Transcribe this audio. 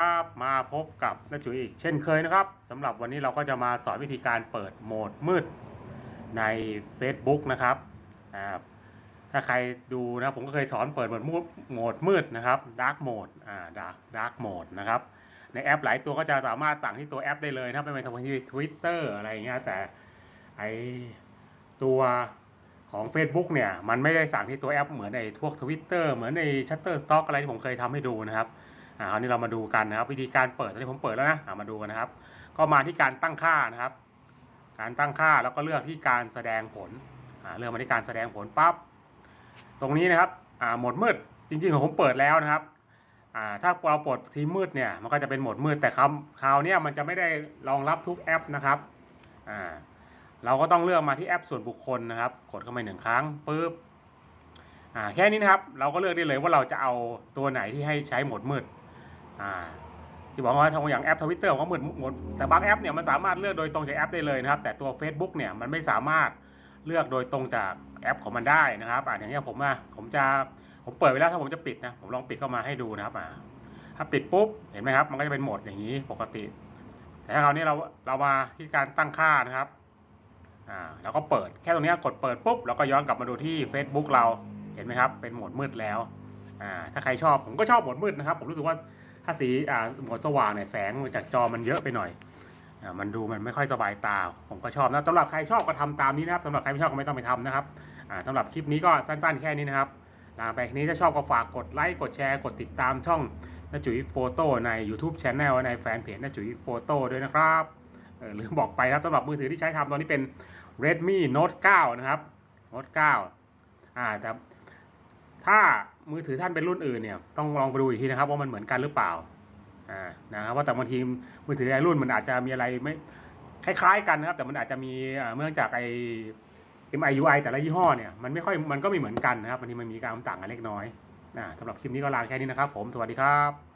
ครับมาพบกับน้าจุ๋ยอีกเช่นเคยนะครับสำหรับวันนี้เราก็จะมาสอนวิธีการเปิดโหมดมืดใน Facebook นะครับอ่าถ้าใครดูนะผมก็เคยสอนเปิดโหมดมืดโหมดมืดนะครับ Dark Mode อ่า Dark Dark Mode นะครับในแอปหลายตัวก็จะสามารถสั่งที่ตัวแอปได้เลยนะครับไม่เป็นที่ Twitter อะไรอย่างเงี้ยแต่ไอตัวของ Facebook เนี่ยมันไม่ได้สั่งที่ตัวแอปเหมือนในพวก Twitter เหมือนใน Shutterstock อะไรที่ผมเคยทำให้ดูนะครับ อ่าคราวนี้เรามาดูกันนะครับ วิธีการเปิดตอนนี้ผมเปิดแล้วนะามาดูกันนะครับ ก็มาที่การตั้งค่านะครับ การตั้งค่าแล้วก็เลือกที่การแสดงผลอ่าเลือกมาที่การแสดงผลปั๊บตรงนี้นะครับอ่าหมดมืดจริงๆของผมเปิดแล้วนะครับอ่าถ้าเราปลดทีมมืดเนี่ยมันก็จะเป็นหมดมืดแต่คราวคราวนี้มันจะไม่ได้รองรับทุกแอปนะครับอ่าเราก็ต้องเลือกมาที่แอปส่วนบุคคลนะครับ กดเข้าไปหนึ่งครั้งปุ๊บอ่าแค่นี้นะครับ เราก็เลือกได้เลยว่าเราจะเอาตัวไหนที่ให้ใช้หมดมืด อ่าที่บอกว่าทางอย่างแอปทวิตเตอร์ของหมดหมดแต่บางแอปเนี่ยมันสามารถเลือกโดยตรงจากแอปได้เลยนะครับ แต่ตัว Facebook เนี่ยมันไม่สามารถเลือกโดยตรงจากแอปของมันได้นะครับอ่าอย่างเงี้ยผมอะผมจะผมเปิดไว้แล้วถ้าผมจะปิดนะผมลองปิดเข้ามาให้ดูนะครับอ่าถ้าปิดปุ๊บเห็นไหมครับ มันก็จะเป็นโหมดอย่างนี้ปกติ แต่ถ้าคราวนี้เราเรามาที่การตั้งค่านะครับอ่าแล้วก็เปิดแค่ตรงนี้กดเปิดปุ๊บเราก็ย้อนกลับมาดูที่ Facebook เราเห็นไหมครับ เป็นโหมดมืดแล้วอ่าถ้าใครชอบผมก็ชอบโหมดมืดนะครับ ผมรู้สึกว่า ถ้าสีอ่าหมดสว่างเนี่ยแสงจากจอมันเยอะไปหน่อยอ่ามันดูมันไม่ค่อยสบายตา ผมก็ชอบนะสำหรับใครชอบก็ทำตามนี้นะครับสำหรับใครไม่ชอบก็ไม่ต้องไปทำนะครับอ่าสำหรับคลิปนี้ก็สั้นๆแค่นี้นะครับลาไปนี้ถ้าชอบก็ฝากกดไลค์กดแชร์กดติดตามช่องนาจุ๋ยโฟโต้ใน YouTube Channel ในแฟนเพจนาจุ๋ยโฟโต้ด้วยนะครับเออลืมบอกไปครับสำหรับมือถือที่ใช้ทำตอนนี้เป็น Redmi Note 9 นะครับ Note 9อ่าแต่ ถ้ามือถือท่านเป็นรุ่นอื่นเนี่ยต้องลองไปดูอีกทีนะครับว่ามันเหมือนกันหรือเปล่าอ่านะครับว่าแต่บางทีมือถือไอรุ่นมันอาจจะมีอะไรไม่คล้ายๆกันนะครับแต่มันอาจจะมีอ่าเนื่องจากไอ MIUI แต่ละยี่ห้อเนี่ยมันไม่ค่อยมันก็ไม่เหมือนกันนะครับบางทีมันมีการต่างกันเล็กน้อยอ่าสำหรับคลิปนี้ก็ลาแค่นี้นะครับผมสวัสดีครับ